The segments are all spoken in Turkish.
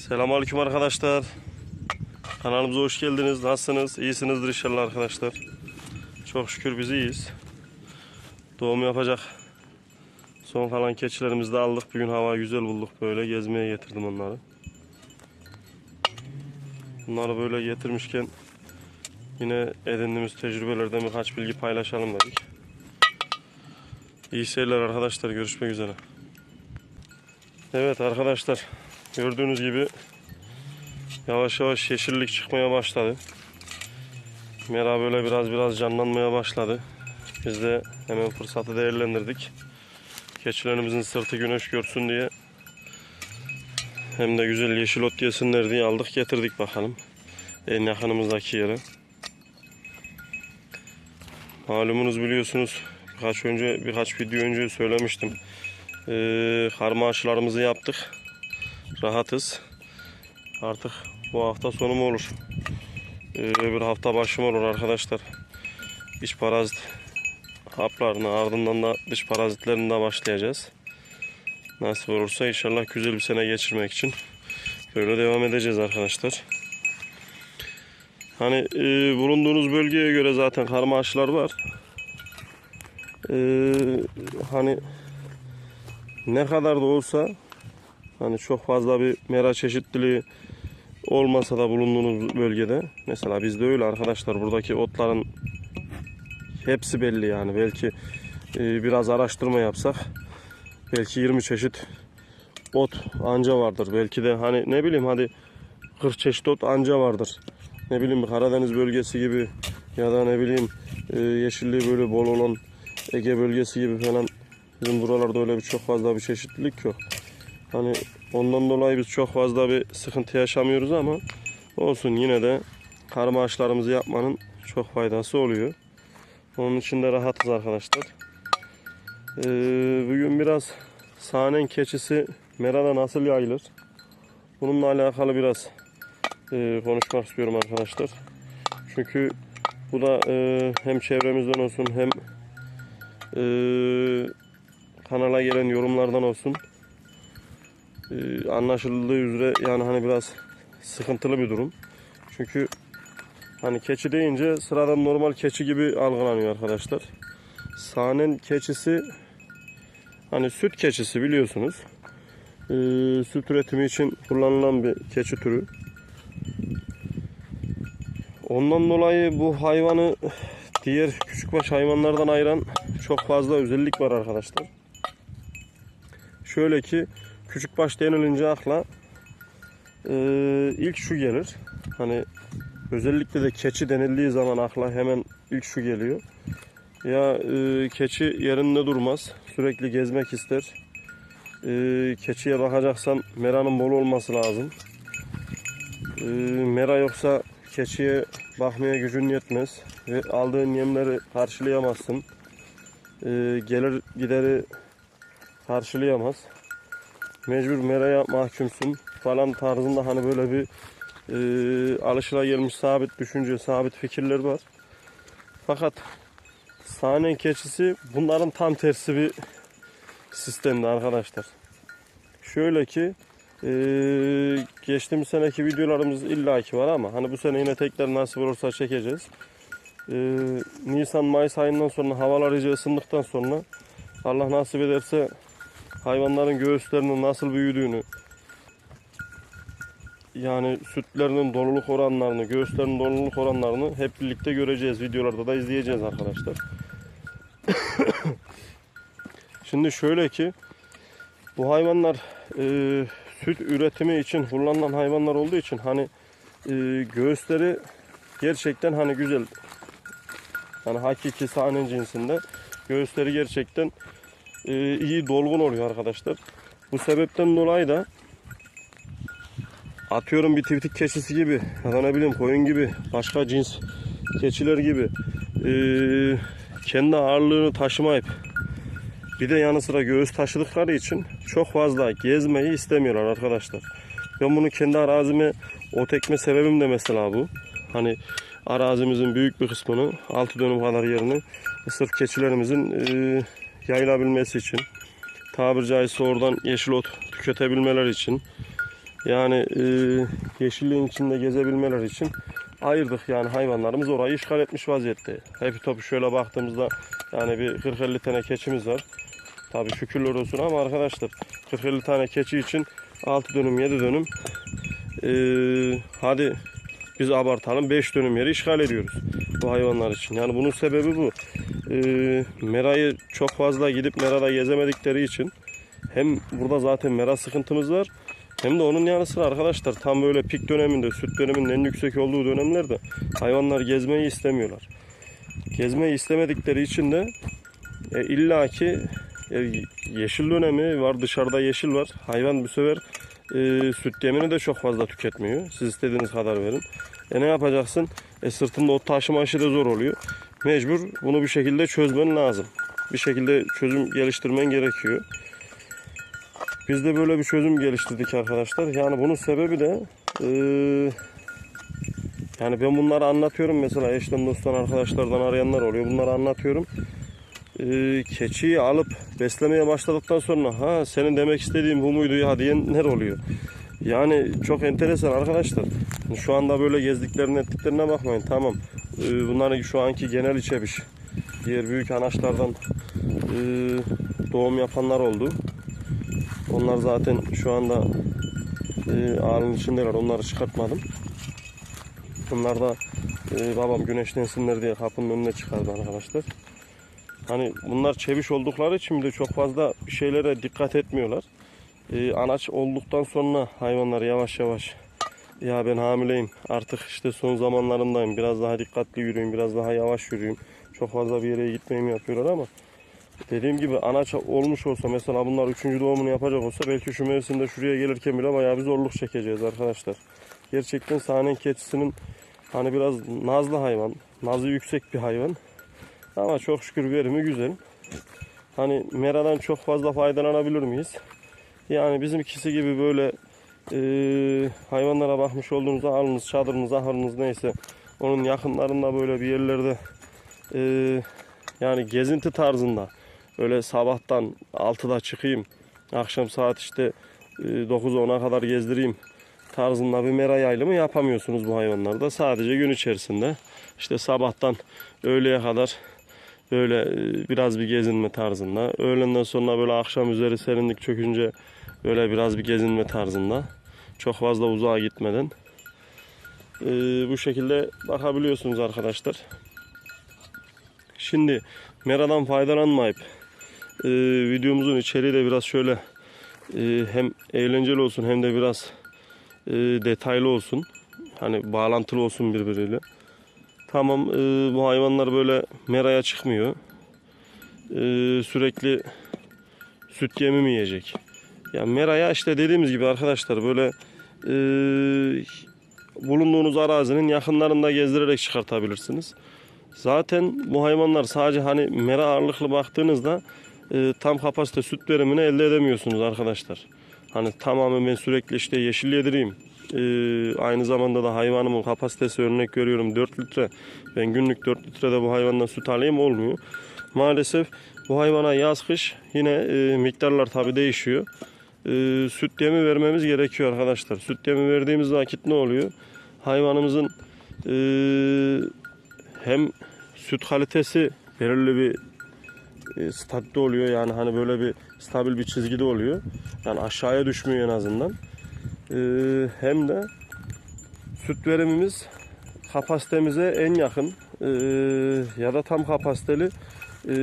Selamünaleyküm arkadaşlar. Kanalımıza hoş geldiniz. Nasılsınız? İyisinizdir inşallah arkadaşlar. Çok şükür biz iyiyiz. Doğum yapacak son kalan keçilerimizi de aldık. Bugün hava güzel bulduk böyle. Gezmeye getirdim onları. Bunları böyle getirmişken yine edindiğimiz tecrübelerden birkaç bilgi paylaşalım dedik. İyi seyirler arkadaşlar. Görüşmek üzere. Evet arkadaşlar. Gördüğünüz gibi yavaş yavaş yeşillik çıkmaya başladı. Mera böyle biraz biraz canlanmaya başladı. Biz de hemen fırsatı değerlendirdik. Keçilerimizin sırtı güneş görsün diye hem de güzel yeşil ot yesinler diye aldık getirdik bakalım. En yakınımızdaki yere. Malumunuz biliyorsunuz birkaç önce birkaç video önce söylemiştim. Ee, karma aşılarımızı yaptık. Rahatız. Artık bu hafta sonu mu olur? Ee, öbür hafta başı olur arkadaşlar? İç parazit haplarına ardından da dış parazitlerine başlayacağız. Nasip olursa inşallah güzel bir sene geçirmek için böyle devam edeceğiz arkadaşlar. Hani e, bulunduğunuz bölgeye göre zaten karma aşılar var. E, hani ne kadar da olsa hani çok fazla bir mera çeşitliliği olmasa da bulunduğunuz bölgede. Mesela bizde öyle arkadaşlar buradaki otların hepsi belli yani. Belki e, biraz araştırma yapsak belki 20 çeşit ot anca vardır. Belki de hani ne bileyim hadi 40 çeşit ot anca vardır. Ne bileyim Karadeniz bölgesi gibi ya da ne bileyim e, yeşilliği böyle bol olan Ege bölgesi gibi falan. Bizim buralarda öyle bir çok fazla bir çeşitlilik yok. Hani ondan dolayı biz çok fazla bir sıkıntı yaşamıyoruz ama olsun yine de karma aşılarımızı yapmanın çok faydası oluyor. Onun için de rahatız arkadaşlar. Ee, bugün biraz sahnen keçisi merada nasıl yayılır? Bununla alakalı biraz e, konuşmak istiyorum arkadaşlar. Çünkü bu da e, hem çevremizden olsun hem e, kanala gelen yorumlardan olsun e, anlaşıldığı üzere yani hani biraz sıkıntılı bir durum. Çünkü hani keçi deyince sıradan normal keçi gibi algılanıyor arkadaşlar. Sahnen keçisi hani süt keçisi biliyorsunuz. E, süt üretimi için kullanılan bir keçi türü. Ondan dolayı bu hayvanı diğer küçükbaş hayvanlardan ayıran çok fazla özellik var arkadaşlar. Şöyle ki küçükbaş denilince akla e, ilk şu gelir. Hani özellikle de keçi denildiği zaman akla hemen ilk şu geliyor. Ya e, keçi yerinde durmaz. Sürekli gezmek ister. E, keçiye bakacaksan meranın bol olması lazım. E, mera yoksa keçiye bakmaya gücün yetmez ve aldığın yemleri karşılayamazsın. E, gelir gideri karşılayamaz. Mecbur meraya mahkumsun falan tarzında hani böyle bir e, alışılagelmiş sabit düşünce, sabit fikirler var. Fakat sahnen keçisi bunların tam tersi bir sistemde arkadaşlar. Şöyle ki e, geçtiğimiz seneki videolarımız illaki var ama hani bu sene yine tekrar nasip olursa çekeceğiz. E, Nisan Mayıs ayından sonra havalar iyice ısındıktan sonra Allah nasip ederse hayvanların göğüslerinin nasıl büyüdüğünü yani sütlerinin doluluk oranlarını, göğüslerinin doluluk oranlarını hep birlikte göreceğiz. Videolarda da izleyeceğiz arkadaşlar. Şimdi şöyle ki bu hayvanlar e, süt üretimi için kullanılan hayvanlar olduğu için hani e, göğüsleri gerçekten hani güzel. Yani hakiki sahne cinsinde göğüsleri gerçekten e, iyi dolgun oluyor arkadaşlar. Bu sebepten dolayı da atıyorum bir tiftik keçisi gibi ya da ne bileyim koyun gibi başka cins keçiler gibi e, kendi ağırlığını taşımayıp bir de yanı sıra göğüs taşıdıkları için çok fazla gezmeyi istemiyorlar arkadaşlar. Ben bunu kendi arazime ot ekme sebebim de mesela bu. Hani arazimizin büyük bir kısmını 6 dönüm kadar yerini sırf keçilerimizin e, yayılabilmesi için tabiri caizse oradan yeşil ot tüketebilmeleri için Yani e, yeşilliğin içinde gezebilmeleri için ayırdık yani hayvanlarımız orayı işgal etmiş vaziyette. Hepi topu şöyle baktığımızda yani bir 40-50 tane keçimiz var. Tabii şükürler olsun ama arkadaşlar 40-50 tane keçi için 6 dönüm 7 dönüm e, hadi biz abartalım 5 dönüm yeri işgal ediyoruz bu hayvanlar için. Yani bunun sebebi bu. E, merayı çok fazla gidip merada gezemedikleri için hem burada zaten mera sıkıntımız var hem de onun yanı sıra arkadaşlar tam böyle pik döneminde süt döneminin en yüksek olduğu dönemlerde hayvanlar gezmeyi istemiyorlar. Gezmeyi istemedikleri için de e, illaki e, yeşil dönemi var dışarıda yeşil var. Hayvan bu sefer e, süt yemini de çok fazla tüketmiyor. Siz istediğiniz kadar verin. E ne yapacaksın? E sırtında ot taşıma işi de zor oluyor. Mecbur bunu bir şekilde çözmen lazım. Bir şekilde çözüm geliştirmen gerekiyor. Biz de böyle bir çözüm geliştirdik arkadaşlar. Yani bunun sebebi de eee, yani ben bunları anlatıyorum mesela eşten dosttan arkadaşlardan arayanlar oluyor. Bunları anlatıyorum. Eee, keçiyi alıp beslemeye başladıktan sonra ha senin demek istediğin bu muydu ya diyenler oluyor. Yani çok enteresan arkadaşlar. Şu anda böyle gezdiklerine ettiklerine bakmayın. Tamam. Eee, bunların şu anki genel içebiş. Diğer büyük anaçlardan eee, doğum yapanlar oldu. Onlar zaten şu anda e, ağrının içindeler. Onları çıkartmadım. Bunlar da e, babam güneşlensinler diye kapının önüne çıkardı arkadaşlar. Hani bunlar çeviş oldukları için de çok fazla şeylere dikkat etmiyorlar. E, anaç olduktan sonra hayvanlar yavaş yavaş ya ben hamileyim artık işte son zamanlarındayım biraz daha dikkatli yürüyeyim biraz daha yavaş yürüyeyim çok fazla bir yere gitmeyeyim yapıyorlar ama Dediğim gibi anaç olmuş olsa mesela bunlar üçüncü doğumunu yapacak olsa belki şu mevsimde şuraya gelirken bile bayağı bir zorluk çekeceğiz arkadaşlar. Gerçekten sahnen keçisinin hani biraz nazlı hayvan, nazı yüksek bir hayvan. Ama çok şükür verimi güzel. Hani meradan çok fazla faydalanabilir miyiz? Yani bizimkisi gibi böyle eee, hayvanlara bakmış olduğunuzda alınız, çadırınız, ahırınız neyse onun yakınlarında böyle bir yerlerde eee, yani gezinti tarzında öyle sabahtan 6'da çıkayım akşam saat işte e, 9-10'a kadar gezdireyim tarzında bir mera yaylımı yapamıyorsunuz bu hayvanlarda. Sadece gün içerisinde işte sabahtan öğleye kadar böyle e, biraz bir gezinme tarzında. Öğlenden sonra böyle akşam üzeri serinlik çökünce böyle biraz bir gezinme tarzında. Çok fazla uzağa gitmeden. E, bu şekilde bakabiliyorsunuz arkadaşlar. Şimdi meradan faydalanmayıp e, videomuzun içeriği de biraz şöyle e, hem eğlenceli olsun hem de biraz e, detaylı olsun. Hani bağlantılı olsun birbiriyle. Tamam e, bu hayvanlar böyle meraya çıkmıyor. E, sürekli süt yemi mi yiyecek? Ya meraya işte dediğimiz gibi arkadaşlar böyle e, bulunduğunuz arazinin yakınlarında gezdirerek çıkartabilirsiniz. Zaten bu hayvanlar sadece hani mera ağırlıklı baktığınızda e, tam kapasite süt verimini elde edemiyorsunuz arkadaşlar. Hani tamamen ben sürekli işte yeşil yedireyim. E, aynı zamanda da hayvanımın kapasitesi örnek görüyorum 4 litre. Ben günlük 4 litrede bu hayvandan süt alayım olmuyor. Maalesef bu hayvana yaz kış yine e, miktarlar tabi değişiyor. E, süt yemi vermemiz gerekiyor arkadaşlar. Süt yemi verdiğimiz vakit ne oluyor? Hayvanımızın e, hem süt kalitesi belirli bir e, statüde oluyor. Yani hani böyle bir stabil bir çizgide oluyor. Yani aşağıya düşmüyor en azından. E, hem de süt verimimiz kapasitemize en yakın e, ya da tam kapasiteli e,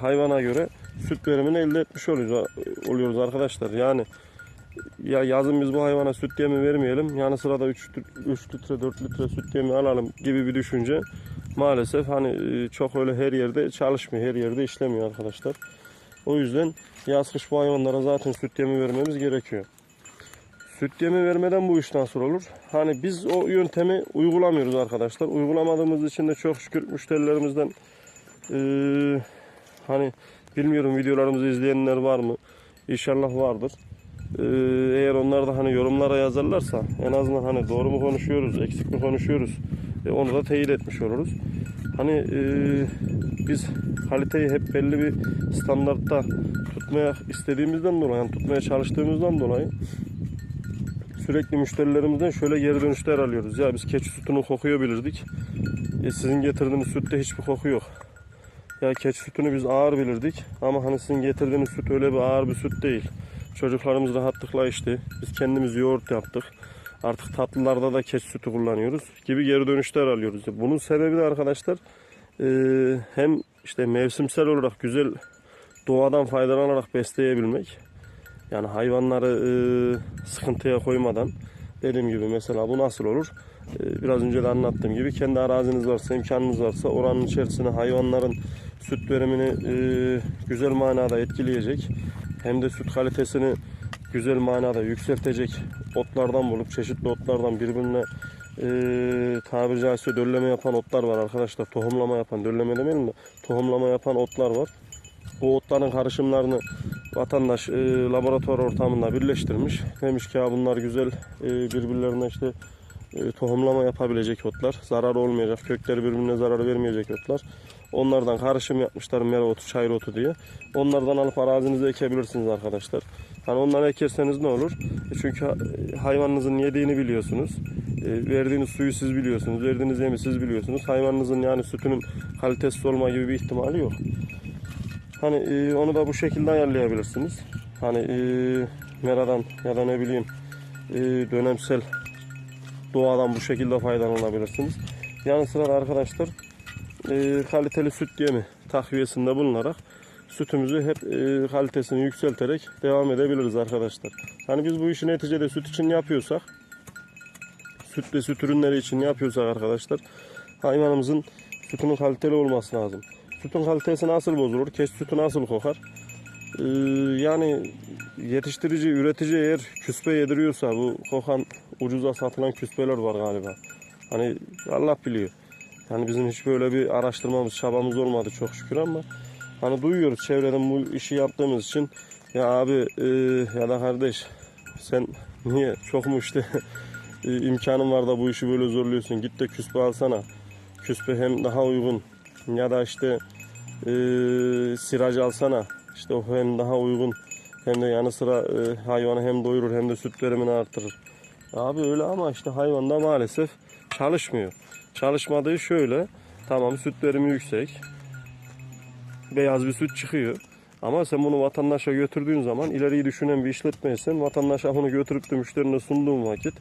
hayvana göre süt verimini elde etmiş oluyoruz, oluyoruz arkadaşlar. Yani ya yazın biz bu hayvana süt yemi vermeyelim. Yani sırada 3, 3 litre 4 litre süt yemi alalım gibi bir düşünce maalesef hani e, çok öyle her yerde çalışmıyor. Her yerde işlemiyor arkadaşlar. O yüzden yaz kış bu hayvanlara zaten süt yemi vermemiz gerekiyor. Süt yemi vermeden bu iş nasıl olur? Hani biz o yöntemi uygulamıyoruz arkadaşlar. Uygulamadığımız için de çok şükür müşterilerimizden e, hani bilmiyorum videolarımızı izleyenler var mı? İnşallah vardır. Ee, eğer onlar da hani yorumlara yazarlarsa en azından hani doğru mu konuşuyoruz, eksik mi konuşuyoruz e, onu da teyit etmiş oluruz. Hani e, biz kaliteyi hep belli bir standartta tutmaya istediğimizden dolayı, yani tutmaya çalıştığımızdan dolayı sürekli müşterilerimizden şöyle geri dönüşler alıyoruz. Ya biz keçi sütünü kokuyor bilirdik. E, sizin getirdiğiniz sütte hiçbir koku yok. Ya keçi sütünü biz ağır bilirdik ama hani sizin getirdiğiniz süt öyle bir ağır bir süt değil. Çocuklarımız rahatlıkla içti. Biz kendimiz yoğurt yaptık. Artık tatlılarda da keçi sütü kullanıyoruz gibi geri dönüşler alıyoruz. Bunun sebebi de arkadaşlar e, hem işte mevsimsel olarak güzel doğadan faydalanarak besleyebilmek. Yani hayvanları e, sıkıntıya koymadan dediğim gibi mesela bu nasıl olur? E, biraz önce de anlattığım gibi kendi araziniz varsa, imkanınız varsa oranın içerisine hayvanların süt verimini e, güzel manada etkileyecek. Hem de süt kalitesini güzel manada yükseltecek otlardan bulup çeşitli otlardan birbirine e, tabiri caizse dölleme yapan otlar var arkadaşlar. Tohumlama yapan, dölleme demeyelim de tohumlama yapan otlar var. Bu otların karışımlarını vatandaş e, laboratuvar ortamında birleştirmiş. Demiş ki ya bunlar güzel e, birbirlerine işte e, tohumlama yapabilecek otlar. Zararı olmayacak, kökleri birbirine zarar vermeyecek otlar. Onlardan karışım yapmışlar mera otu, çayır otu diye. Onlardan alıp arazinize ekebilirsiniz arkadaşlar. Hani onları ekerseniz ne olur? E, çünkü ha- hayvanınızın yediğini biliyorsunuz. E, verdiğiniz suyu siz biliyorsunuz. Verdiğiniz yemi siz biliyorsunuz. Hayvanınızın yani sütünün kalitesiz olma gibi bir ihtimali yok. Hani e, onu da bu şekilde ayarlayabilirsiniz. Hani e, meradan ya da ne bileyim e, dönemsel doğadan bu şekilde faydalanabilirsiniz. Yanı sıra arkadaşlar e, kaliteli süt yemi takviyesinde bulunarak sütümüzü hep e, kalitesini yükselterek devam edebiliriz arkadaşlar. Hani biz bu işi neticede süt için yapıyorsak süt ve süt ürünleri için yapıyorsak arkadaşlar hayvanımızın sütünün kaliteli olması lazım. Sütün kalitesi nasıl bozulur? Keş sütü nasıl kokar? Ee, yani yetiştirici, üretici eğer küspe yediriyorsa bu kokan ucuza satılan küspeler var galiba. Hani Allah biliyor. Yani bizim hiç böyle bir araştırmamız, çabamız olmadı çok şükür ama hani duyuyoruz çevreden bu işi yaptığımız için ya abi e, ya da kardeş sen niye çok mu işte imkanın var da bu işi böyle zorluyorsun git de küspe alsana. Küspe hem daha uygun ya da işte e, siraj alsana. İşte o hem daha uygun hem de yanı sıra e, hayvanı hem doyurur hem de süt verimini artırır. Abi öyle ama işte hayvanda maalesef çalışmıyor. Çalışmadığı şöyle. Tamam süt verimi yüksek. Beyaz bir süt çıkıyor. Ama sen bunu vatandaşa götürdüğün zaman ileriyi düşünen bir işletmeysen vatandaşa bunu götürüp de müşterine sunduğun vakit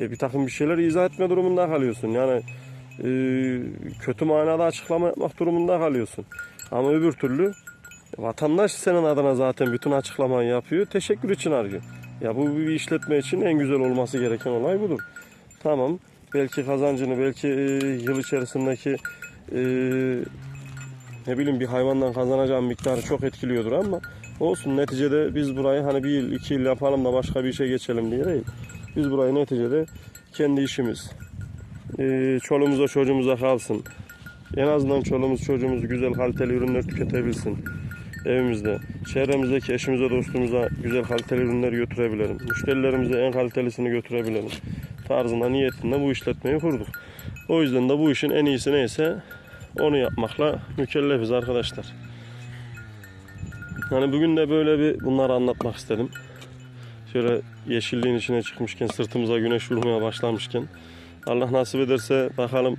e, bir takım bir şeyler izah etme durumunda kalıyorsun. Yani kötü manada açıklama yapmak durumunda kalıyorsun. Ama öbür türlü vatandaş senin adına zaten bütün açıklamayı yapıyor. Teşekkür için arıyor. Ya bu bir işletme için en güzel olması gereken olay budur. Tamam. Belki kazancını, belki e, yıl içerisindeki e, ne bileyim bir hayvandan kazanacağım miktarı çok etkiliyordur ama olsun neticede biz burayı hani bir yıl, iki yıl yapalım da başka bir işe geçelim diye değil. Biz burayı neticede kendi işimiz, e, çoluğumuza çocuğumuza kalsın. En azından çoluğumuz çocuğumuz güzel kaliteli ürünler tüketebilsin evimizde. Çevremizdeki eşimize dostumuza güzel kaliteli ürünler götürebilelim. Müşterilerimize en kalitelisini götürebilelim. Tarzında niyetinde bu işletmeyi kurduk. O yüzden de bu işin en iyisi neyse onu yapmakla mükellefiz arkadaşlar. Yani bugün de böyle bir bunları anlatmak istedim. Şöyle yeşilliğin içine çıkmışken sırtımıza güneş vurmaya başlamışken Allah nasip ederse bakalım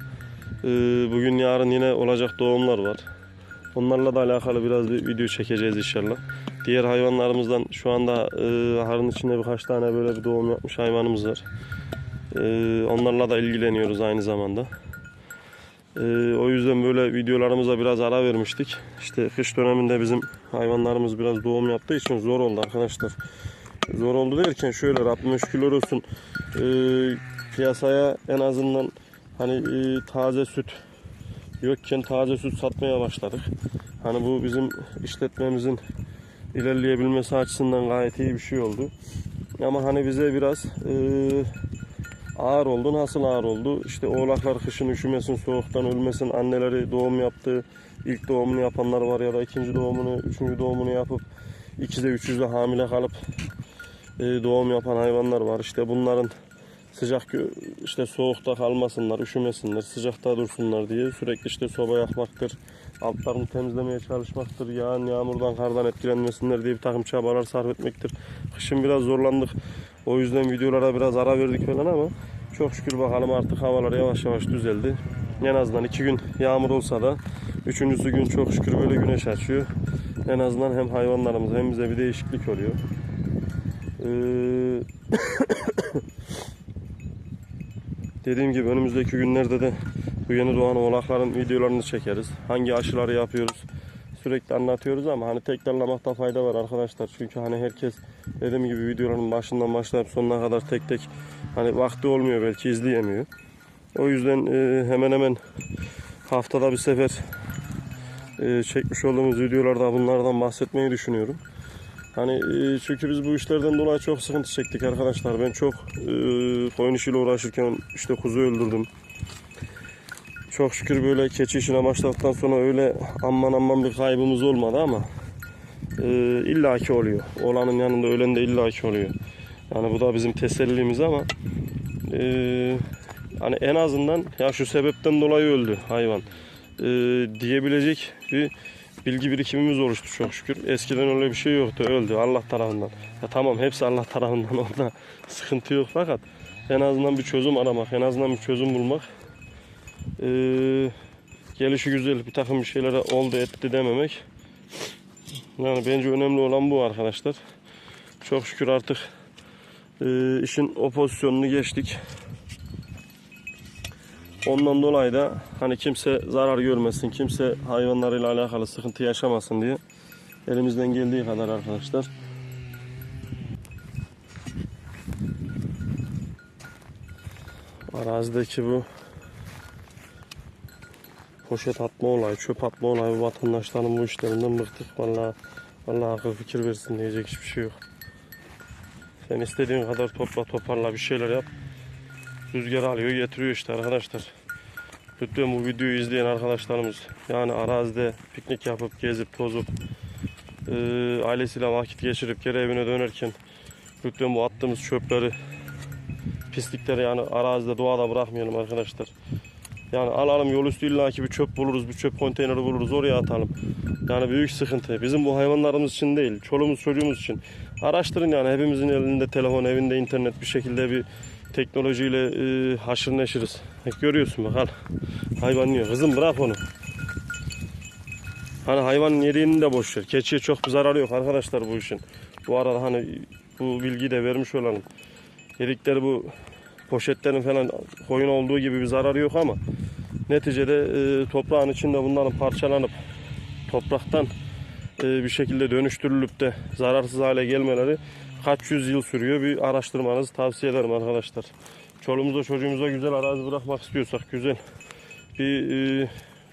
e, bugün yarın yine olacak doğumlar var. Onlarla da alakalı biraz bir video çekeceğiz inşallah. Diğer hayvanlarımızdan şu anda e, aharın içinde birkaç tane böyle bir doğum yapmış hayvanımız var. E, onlarla da ilgileniyoruz aynı zamanda. E, o yüzden böyle videolarımıza biraz ara vermiştik. İşte kış döneminde bizim hayvanlarımız biraz doğum yaptığı için zor oldu arkadaşlar. Zor oldu derken şöyle Rabbime şükürler olsun piyasaya en azından hani e, taze süt yokken taze süt satmaya başladık. Hani bu bizim işletmemizin ilerleyebilmesi açısından gayet iyi bir şey oldu. Ama hani bize biraz e, ağır oldu. Nasıl ağır oldu? İşte oğlaklar kışın üşümesin, soğuktan ölmesin. Anneleri doğum yaptı. ilk doğumunu yapanlar var ya da ikinci doğumunu, üçüncü doğumunu yapıp ikize üçüzde hamile kalıp e, doğum yapan hayvanlar var. İşte bunların sıcak işte soğukta kalmasınlar, üşümesinler, sıcakta dursunlar diye sürekli işte soba yakmaktır. Altlarını temizlemeye çalışmaktır. Yağan yağmurdan, kardan etkilenmesinler diye bir takım çabalar sarf etmektir. Kışın biraz zorlandık. O yüzden videolara biraz ara verdik falan ama çok şükür bakalım artık havalar yavaş yavaş düzeldi. En azından iki gün yağmur olsa da üçüncüsü gün çok şükür böyle güneş açıyor. En azından hem hayvanlarımıza hem bize bir değişiklik oluyor. Ee, dediğim gibi önümüzdeki günlerde de bu yeni doğan oğlakların videolarını çekeriz. Hangi aşıları yapıyoruz sürekli anlatıyoruz ama hani tekrarlamakta fayda var arkadaşlar. Çünkü hani herkes dediğim gibi videoların başından başlayıp sonuna kadar tek tek hani vakti olmuyor belki izleyemiyor. O yüzden e, hemen hemen haftada bir sefer e, çekmiş olduğumuz videolarda bunlardan bahsetmeyi düşünüyorum. Hani e, çünkü biz bu işlerden dolayı çok sıkıntı çektik arkadaşlar. Ben çok e, koyun işiyle uğraşırken işte kuzu öldürdüm. Çok şükür böyle keçi işine başladıktan sonra öyle aman aman bir kaybımız olmadı ama e, illaki oluyor. Olanın yanında ölen de illaki oluyor. Yani bu da bizim tesellimiz ama e, hani en azından ya şu sebepten dolayı öldü hayvan e, diyebilecek bir bilgi birikimimiz oluştu çok şükür. Eskiden öyle bir şey yoktu. Öldü Allah tarafından. Ya tamam hepsi Allah tarafından orada sıkıntı yok fakat en azından bir çözüm aramak, en azından bir çözüm bulmak e, gelişi güzel bir takım bir şeylere oldu etti dememek. Yani bence önemli olan bu arkadaşlar. Çok şükür artık e, işin o pozisyonunu geçtik. Ondan dolayı da hani kimse zarar görmesin, kimse hayvanlarıyla alakalı sıkıntı yaşamasın diye elimizden geldiği kadar arkadaşlar. Arazideki bu poşet atma olayı, çöp atma olayı vatandaşların bu işlerinden bıktık. Vallahi, vallahi akıl fikir versin diyecek hiçbir şey yok. Sen istediğin kadar topla toparla bir şeyler yap. Rüzgar alıyor getiriyor işte arkadaşlar. Lütfen bu videoyu izleyen arkadaşlarımız yani arazide piknik yapıp gezip tozup e, ailesiyle vakit geçirip geri evine dönerken lütfen bu attığımız çöpleri pislikleri yani arazide doğada bırakmayalım arkadaşlar. Yani alalım yol üstü illaki bir çöp buluruz, bir çöp konteyneri buluruz oraya atalım. Yani büyük sıkıntı. Bizim bu hayvanlarımız için değil, çoluğumuz çocuğumuz için. Araştırın yani hepimizin elinde telefon, evinde internet bir şekilde bir teknolojiyle e, haşır neşiriz. Bak görüyorsun bak al. Hayvan yiyor. Kızım bırak onu. Hani hayvanın yediğini de boş ver. Keçiye çok bir zararı yok arkadaşlar bu işin. Bu arada hani bu bilgiyi de vermiş olalım. Yedikleri bu poşetlerin falan koyun olduğu gibi bir zararı yok ama neticede e, toprağın içinde bunların parçalanıp topraktan e, bir şekilde dönüştürülüp de zararsız hale gelmeleri kaç yüz yıl sürüyor bir araştırmanızı tavsiye ederim arkadaşlar. Çoluğumuza çocuğumuza güzel arazi bırakmak istiyorsak güzel bir e,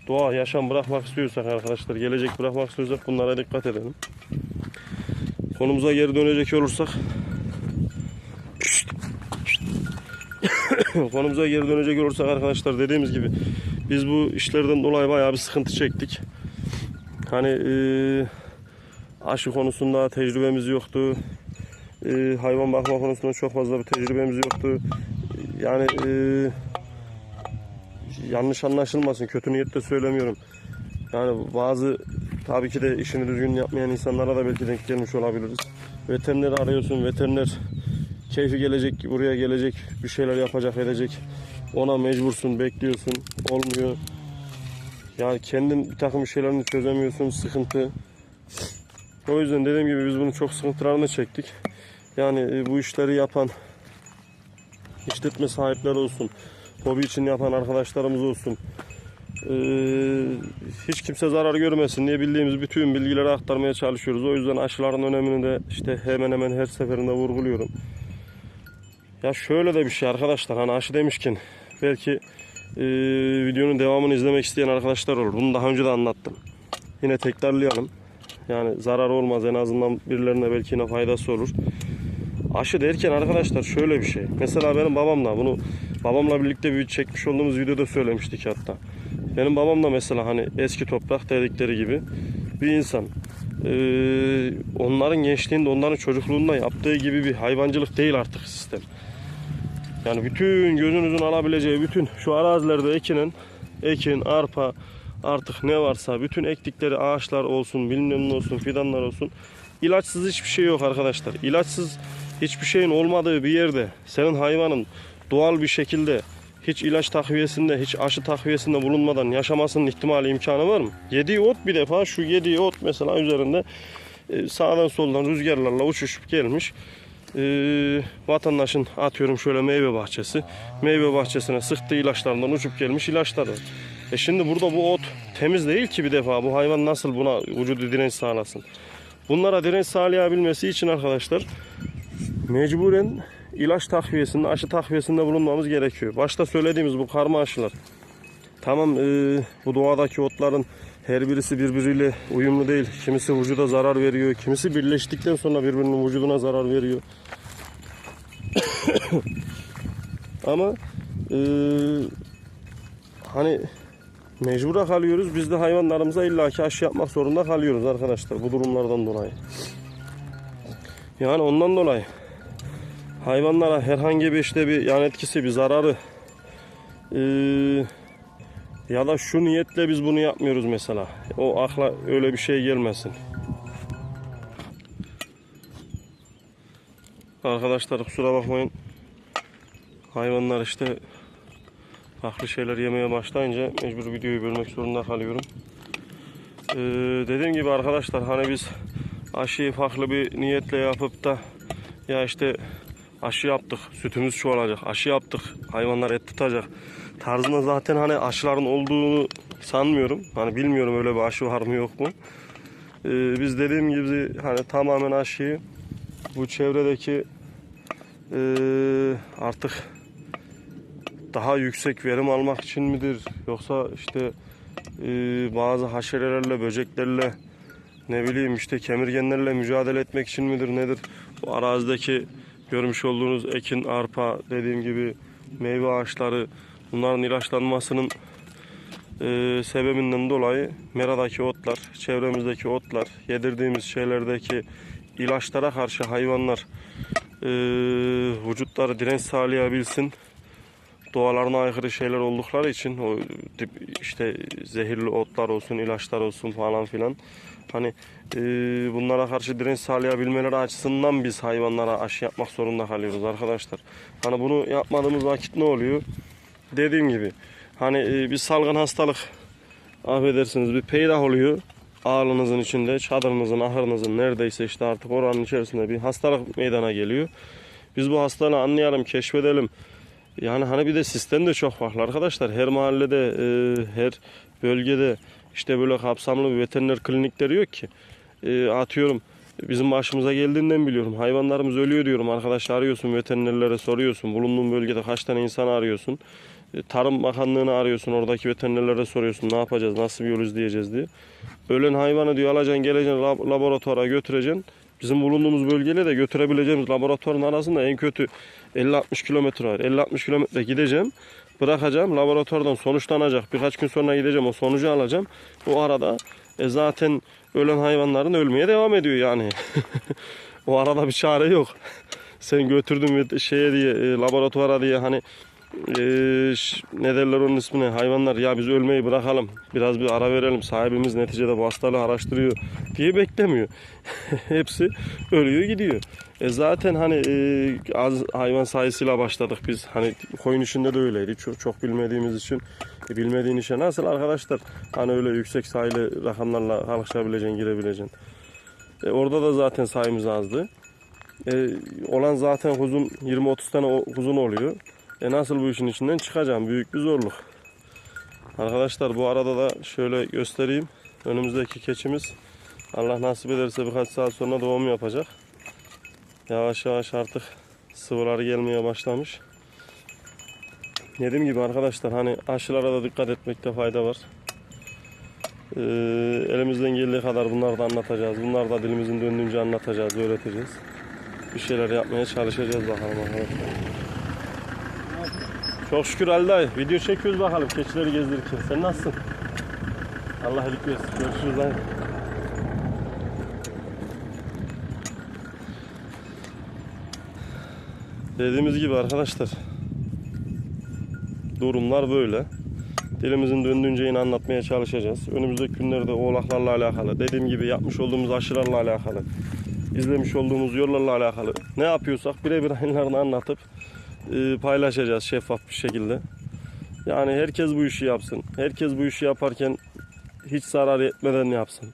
doğa yaşam bırakmak istiyorsak arkadaşlar gelecek bırakmak istiyorsak bunlara dikkat edelim. Konumuza geri dönecek olursak konumuza geri dönecek olursak arkadaşlar dediğimiz gibi biz bu işlerden dolayı bayağı bir sıkıntı çektik. Hani e, aşı konusunda tecrübemiz yoktu. E, hayvan bakma konusunda çok fazla bir tecrübemiz yoktu. Yani e, yanlış anlaşılmasın kötü niyetle söylemiyorum. Yani bazı tabii ki de işini düzgün yapmayan insanlara da belki denk gelmiş olabiliriz. Veteriner arıyorsun, veteriner keyfi gelecek, buraya gelecek, bir şeyler yapacak, edecek. Ona mecbursun, bekliyorsun, olmuyor. Yani kendin bir takım şeylerini çözemiyorsun, sıkıntı. O yüzden dediğim gibi biz bunun çok sıkıntılarını çektik. Yani e, bu işleri yapan işletme sahipleri olsun, hobi için yapan arkadaşlarımız olsun. Ee, hiç kimse zarar görmesin diye bildiğimiz bütün bilgileri aktarmaya çalışıyoruz. O yüzden aşıların önemini de işte hemen hemen her seferinde vurguluyorum. Ya şöyle de bir şey arkadaşlar hani aşı demişken belki e, videonun devamını izlemek isteyen arkadaşlar olur. Bunu daha önce de anlattım. Yine tekrarlayalım. Yani zarar olmaz en azından birilerine belki yine faydası olur. Aşı derken arkadaşlar şöyle bir şey. Mesela benim babamla bunu babamla birlikte bir çekmiş olduğumuz videoda söylemiştik hatta. Benim babam da mesela hani eski toprak dedikleri gibi bir insan. Ee, onların gençliğinde, onların çocukluğunda yaptığı gibi bir hayvancılık değil artık sistem. Yani bütün gözünüzün alabileceği bütün şu arazilerde ekinen ekin, arpa artık ne varsa bütün ektikleri ağaçlar olsun, bilmem ne olsun, fidanlar olsun. ilaçsız hiçbir şey yok arkadaşlar. İlaçsız hiçbir şeyin olmadığı bir yerde senin hayvanın doğal bir şekilde hiç ilaç takviyesinde, hiç aşı takviyesinde bulunmadan yaşamasının ihtimali imkanı var mı? Yediği ot bir defa şu yediği ot mesela üzerinde e, sağdan soldan rüzgarlarla uçuşup gelmiş. E, vatandaşın atıyorum şöyle meyve bahçesi. Meyve bahçesine sıktığı ilaçlarından uçup gelmiş ilaçlar. E şimdi burada bu ot temiz değil ki bir defa. Bu hayvan nasıl buna vücudu direnç sağlasın? Bunlara direnç sağlayabilmesi için arkadaşlar mecburen ilaç takviyesinde, aşı takviyesinde bulunmamız gerekiyor. Başta söylediğimiz bu karma aşılar. Tamam e, bu doğadaki otların her birisi birbiriyle uyumlu değil. Kimisi vücuda zarar veriyor. Kimisi birleştikten sonra birbirinin vücuduna zarar veriyor. Ama e, hani mecbura kalıyoruz. Biz de hayvanlarımıza illaki aşı yapmak zorunda kalıyoruz arkadaşlar bu durumlardan dolayı. Yani ondan dolayı hayvanlara herhangi bir işte bir yan etkisi, bir zararı eee, ya da şu niyetle biz bunu yapmıyoruz mesela. O akla öyle bir şey gelmesin. Arkadaşlar kusura bakmayın. Hayvanlar işte farklı şeyler yemeye başlayınca mecbur videoyu bölmek zorunda kalıyorum. Ee, dediğim gibi arkadaşlar hani biz aşıyı farklı bir niyetle yapıp da ya işte aşı yaptık sütümüz çoğalacak aşı yaptık hayvanlar et tutacak tarzında zaten hani aşıların olduğunu sanmıyorum. Hani bilmiyorum öyle bir aşı var mı yok mu. Ee, biz dediğim gibi hani tamamen aşıyı bu çevredeki eee, artık daha yüksek verim almak için midir yoksa işte eee, bazı haşerelerle böceklerle ne bileyim işte kemirgenlerle mücadele etmek için midir nedir bu arazideki görmüş olduğunuz ekin arpa dediğim gibi meyve ağaçları bunların ilaçlanmasının eee, sebebinden dolayı meradaki otlar çevremizdeki otlar yedirdiğimiz şeylerdeki ilaçlara karşı hayvanlar eee, vücutları direnç sağlayabilsin doğalarına aykırı şeyler oldukları için o tip işte zehirli otlar olsun, ilaçlar olsun falan filan. Hani e, bunlara karşı direnç sağlayabilmeleri açısından biz hayvanlara aşı yapmak zorunda kalıyoruz arkadaşlar. Hani bunu yapmadığımız vakit ne oluyor? Dediğim gibi hani e, bir salgın hastalık affedersiniz bir peydah oluyor ağlınızın içinde, çadırınızın, ahırınızın neredeyse işte artık oranın içerisinde bir hastalık meydana geliyor. Biz bu hastalığı anlayalım, keşfedelim. Yani hani bir de sistem de çok farklı arkadaşlar. Her mahallede, e, her bölgede işte böyle kapsamlı bir veteriner klinikleri yok ki. E, atıyorum bizim başımıza geldiğinden biliyorum. Hayvanlarımız ölüyor diyorum. Arkadaş arıyorsun veterinerlere soruyorsun. Bulunduğun bölgede kaç tane insan arıyorsun. E, Tarım Bakanlığı'nı arıyorsun. Oradaki veterinerlere soruyorsun. Ne yapacağız, nasıl bir yol izleyeceğiz diye. Ölen hayvanı diyor alacaksın, geleceksin lab- laboratuvara götüreceksin. Bizim bulunduğumuz bölgeyle de götürebileceğimiz laboratuvarın arasında en kötü 50-60 kilometre var. 50-60 kilometre gideceğim. Bırakacağım. Laboratuvardan sonuçlanacak. Birkaç gün sonra gideceğim. O sonucu alacağım. O arada e, zaten ölen hayvanların ölmeye devam ediyor yani. o arada bir çare yok. Sen götürdün şeye diye e, laboratuvara diye hani e, ş- ne derler onun ismine hayvanlar ya biz ölmeyi bırakalım biraz bir ara verelim sahibimiz neticede bu hastalığı araştırıyor diye beklemiyor. Hepsi ölüyor gidiyor. E zaten hani e, az hayvan sayısıyla başladık biz. Hani koyun işinde de öyleydi. Çok, çok bilmediğimiz için e, bilmediğin işe nasıl arkadaşlar hani öyle yüksek sayılı rakamlarla çalışabileceksin, girebileceksin. E, orada da zaten sayımız azdı. E, olan zaten kuzun 20-30 tane kuzun oluyor. E nasıl bu işin içinden çıkacağım? Büyük bir zorluk. Arkadaşlar bu arada da şöyle göstereyim. Önümüzdeki keçimiz Allah nasip ederse birkaç saat sonra doğum yapacak. Yavaş yavaş artık sıvıları gelmeye başlamış. Dediğim gibi arkadaşlar hani aşılara da dikkat etmekte fayda var. Ee, elimizden geldiği kadar bunları da anlatacağız. Bunları da dilimizin döndüğünce anlatacağız, öğreteceğiz. Bir şeyler yapmaya çalışacağız bakalım arkadaşlar. Çok şükür Ali dayı. Video çekiyoruz bakalım keçileri gezdirirken. Sen nasılsın? Allah iyilik versin. Görüşürüz dayı. Dediğimiz gibi arkadaşlar durumlar böyle. Dilimizin döndüğünce yine anlatmaya çalışacağız. Önümüzdeki günlerde oğlaklarla alakalı, dediğim gibi yapmış olduğumuz aşılarla alakalı izlemiş olduğumuz yollarla alakalı ne yapıyorsak birebir aynılarını anlatıp paylaşacağız şeffaf bir şekilde. Yani herkes bu işi yapsın. Herkes bu işi yaparken hiç zarar etmeden yapsın.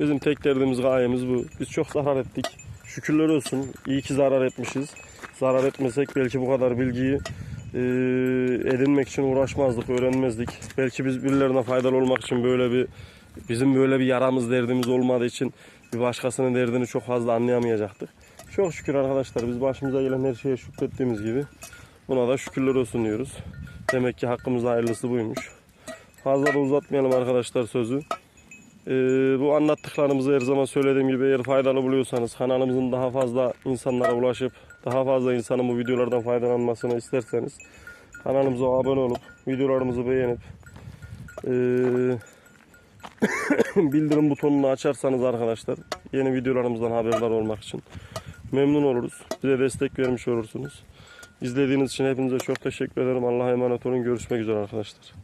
Bizim tek derdimiz gayemiz bu. Biz çok zarar ettik. Şükürler olsun. İyi ki zarar etmişiz. Zarar etmesek belki bu kadar bilgiyi e, edinmek için uğraşmazdık, öğrenmezdik. Belki biz birilerine faydalı olmak için böyle bir bizim böyle bir yaramız, derdimiz olmadığı için bir başkasının derdini çok fazla anlayamayacaktık. Çok şükür arkadaşlar biz başımıza gelen her şeye şükrettiğimiz gibi buna da şükürler olsun diyoruz. Demek ki hakkımızda hayırlısı buymuş. Fazla da uzatmayalım arkadaşlar sözü. Ee, bu anlattıklarımızı her zaman söylediğim gibi eğer faydalı buluyorsanız kanalımızın daha fazla insanlara ulaşıp daha fazla insanın bu videolardan faydalanmasını isterseniz kanalımıza abone olup videolarımızı beğenip ee, bildirim butonunu açarsanız arkadaşlar yeni videolarımızdan haberdar olmak için memnun oluruz. Bize destek vermiş olursunuz. İzlediğiniz için hepinize çok teşekkür ederim. Allah'a emanet olun. Görüşmek üzere arkadaşlar.